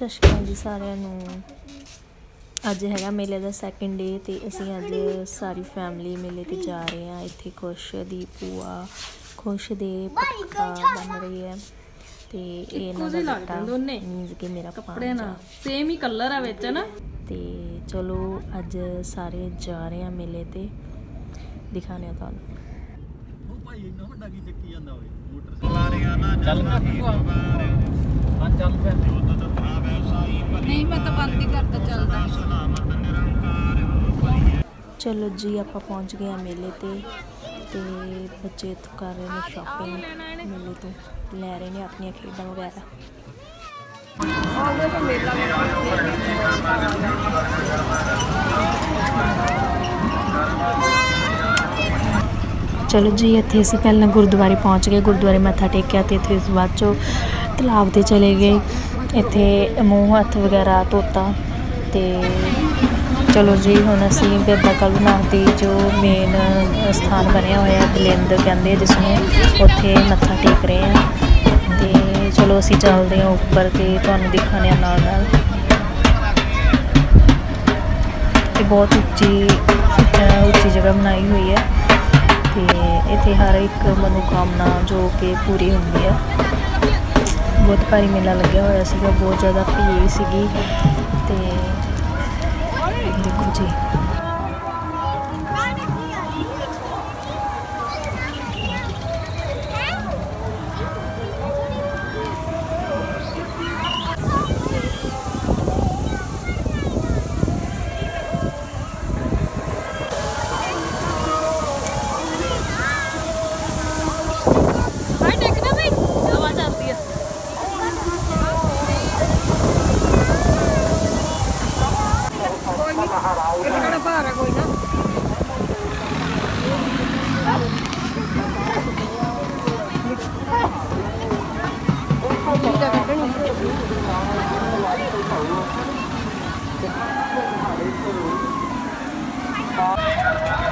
ਸਤਿ ਸ਼੍ਰੀ ਅਕਾਲ ਜੀ ਸਾਰਿਆਂ ਨੂੰ। ਅੱਜ ਹੈਗਾ ਮੇਲੇ ਦਾ ਸੈਕਿੰਡ ਡੇ ਤੇ ਅਸੀਂ ਅੱਜ ਸਾਰੀ ਫੈਮਿਲੀ ਮੇਲੇ ਤੇ ਜਾ ਰਹੇ ਹਾਂ। ਇੱਥੇ ਖੁਸ਼ ਦੀ ਭੂਆ ਖੁਸ਼ ਦੇ ਪੱਕਾ ਬਣ ਰਹੀ ਹੈ ਤੇ ਇਹ ਇਹਨਾਂ ਦਾ ਲੱਗਦੇ ਦੋਨੇ। ਮੀਨਸ ਕਿ ਮੇਰਾ ਕੱਪੜੇ ਨਾਲ ਸੇਮ ਹੀ ਕਲਰ ਆ ਵਿੱਚ ਨਾ ਤੇ ਚਲੋ ਅੱਜ ਸਾਰੇ ਜਾ ਰਹੇ ਹਾਂ ਮੇਲੇ ਤੇ। ਦਿਖਾਣੇ ਆ ਤੁਹਾਨੂੰ। ਭਾਈ ਇੰਨਾ ਵੱਡਾ ਕੀ ਚੱਕੀ ਜਾਂਦਾ ਓਏ? ਮੋਟਰਸਾਈਕਲ ਚੱਲ ਪਿਆ ਹਾਂ ਚੱਲ ਪਿਆ ਨਹੀਂ ਮੈਂ ਤਾਂ ਬੰਦ ਹੀ ਕਰਤਾ ਚੱਲਦਾ ਚਲੋ ਜੀ ਆਪਾਂ ਪਹੁੰਚ ਗਏ ਆ ਮੇਲੇ ਤੇ ਤੇ ਬੱਚੇ ਇੱਥੋਂ ਕਰ ਰਹੇ ਨੇ ਸ਼ਾਪਿੰਗ ਮੇਲੇ ਤੋਂ। ਲੈ ਰਹੇ ਨੇ ਆਪਣੀਆਂ ਖੇਡਾਂ ਵਗੈਰਾ। ਚਲੋ ਜੀ, ਇੱਥੇ ਅਸੀਂ ਪਹਿਲਾਂ ਗੁਰਦੁਆਰੇ ਪਹੁੰਚ ਗਏ। ਗੁਰਦੁਆਰੇ ਮੱਥਾ ਟੇਕਿਆ ਤੇ ਇੱਥੇ ਅਸੀਂ ਬਾਅਦ ਚੋਂ ਤਲਾਬ ਤੇ ਚਲੇ ਗਏ। ਇੱਥੇ ਮੂੰਹ ਹੱਥ ਵਗੈਰਾ ਧੋਤਾ ਤੇ ਚਲੋ ਜੀ, ਹੁਣ ਅਸੀਂ ਬੇਬਾ ਕਲਨਾਥ ਦੀ ਜੋ ਮੇਨ ਸਥਾਨ ਬਣਿਆ ਹੋਇਆ ਬਲਿੰਦ ਕਹਿੰਦੇ ਆ, ਜਿਸ ਨੂੰ ਉੱਥੇ ਮੱਥਾ ਟੇਕ ਰਹੇ ਹਾਂ। ਤੇ ਚਲੋ ਅਸੀਂ ਚੱਲਦੇ ਹਾਂ ਉੱਪਰ ਤੇ ਤੁਹਾਨੂੰ ਦਿਖਾਉਂਦੇ ਹਾਂ ਨਾਲ ਨਾਲ। ਇਹ ਬਹੁਤ ਉੱਚੀ ਉੱਚੀ ਜਗ੍ਹਾ ਬਣਾਈ ਹੋਈ ਹੈ। ਤੇ ਇੱਥੇ ਹਰ ਇੱਕ ਮਨੋਕਾਮਨਾ ਜੋ ਕਿ ਪੂਰੀ ਹੁੰਦੀ ਹੈ ਬਹੁਤ ਭਾਰੀ ਮੇਲਾ ਲੱਗਿਆ ਹੋਇਆ ਸੀਗਾ, ਬਹੁਤ ਜ਼ਿਆਦਾ ਭੀੜ ਸੀਗੀ ਤੇ ਦੇਖੋ ਜੀ। ਕਿੰਨਾ ਭਾਰ ਆ ਕੋਈ ਨਾ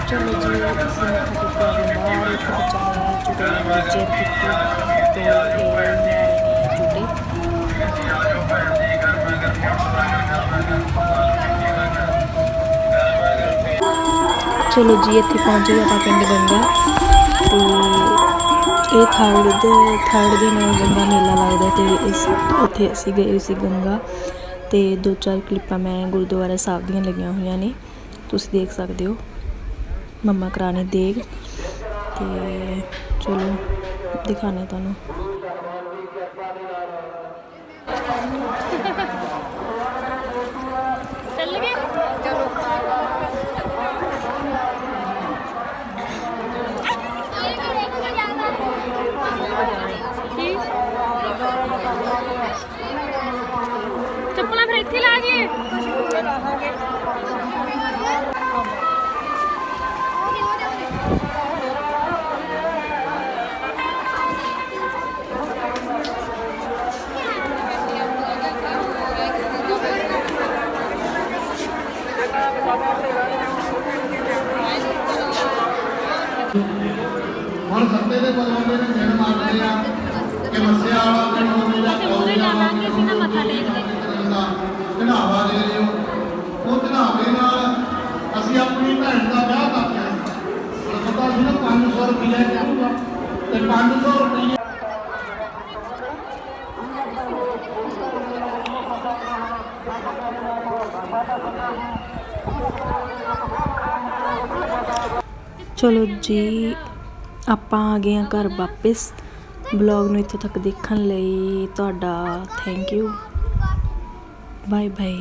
ਚਲੋ ਜੀ ਅਸੀਂ ਮੱਥਾ ਟੇਕਿਆ ਦੇ ਬਾਹਰ ਇੱਕ ਬੱਚਾ ਨੇ ਚੁੜੇ ਦੀ ਚੇਅਰ ਕੀਤੀ ਤੇ ਇਹ ਲੈ ਰਹੇ ਨੇ ਚੁੜੇ ਚਲੋ ਜੀ, ਇੱਥੇ ਪਹੁੰਚ ਗਏ ਆਪਾਂ ਪਿੰਡ ਗੰਗਾ ਤੇ ਇਹ ਥਰਡ ਦੇ ਥਰਡ ਦਿਨ ਗੰਗਾ ਮੇਲਾ ਲੱਗਦਾ ਤੇ ਇਸ, ਉੱਥੇ ਅਸੀਂ ਗਏ ਸੀ ਗੰਗਾ। ਤੇ ਦੋ ਚਾਰ ਕਲਿੱਪਾਂ ਮੈਂ ਗੁਰਦੁਆਰਾ ਸਾਹਿਬ ਦੀਆਂ ਲੱਗੀਆਂ ਹੋਈਆਂ ਨੇ। ਤੁਸੀਂ ਦੇਖ ਸਕਦੇ ਹੋ। ਮੰਮਾ ਕਰਾਣੇ ਦੇਗ। ਤੇ ਚਲੋ, ਦਿਖਾਣੇ ਤੁਹਾਨੂੰ ਚੱਲ ਗਏ ਚਲੋ ਕੀ ਚੱਪਲਾਂ ਫਿਰ ਇੱਥੇ ਲਾ ਜੀਏ ਹੁਣ ਸੱਤੇ ਦੇ ਬੁਲਾਉਂਦੇ ਨੇ ਭੈਣ ਦਾ ਵਿਆਹ ਕਰਦੇ ਹਾਂ ਪਤਾ ਸੀ ਨਾ 500 ਰੁਪਏ ਕਰੂਗਾ ਤੇ 500 ਰੁਪਏ ਚਲੋ ਜੀ, ਆਪਾਂ ਆ ਗਏ ਹਾਂ ਘਰ ਵਾਪਿਸ। ਬਲੌਗ ਨੂੰ ਇੱਥੋਂ ਤੱਕ ਦੇਖਣ ਲਈ ਤੁਹਾਡਾ ਥੈਂਕ ਯੂ ਬਾਏ ਬਾਏ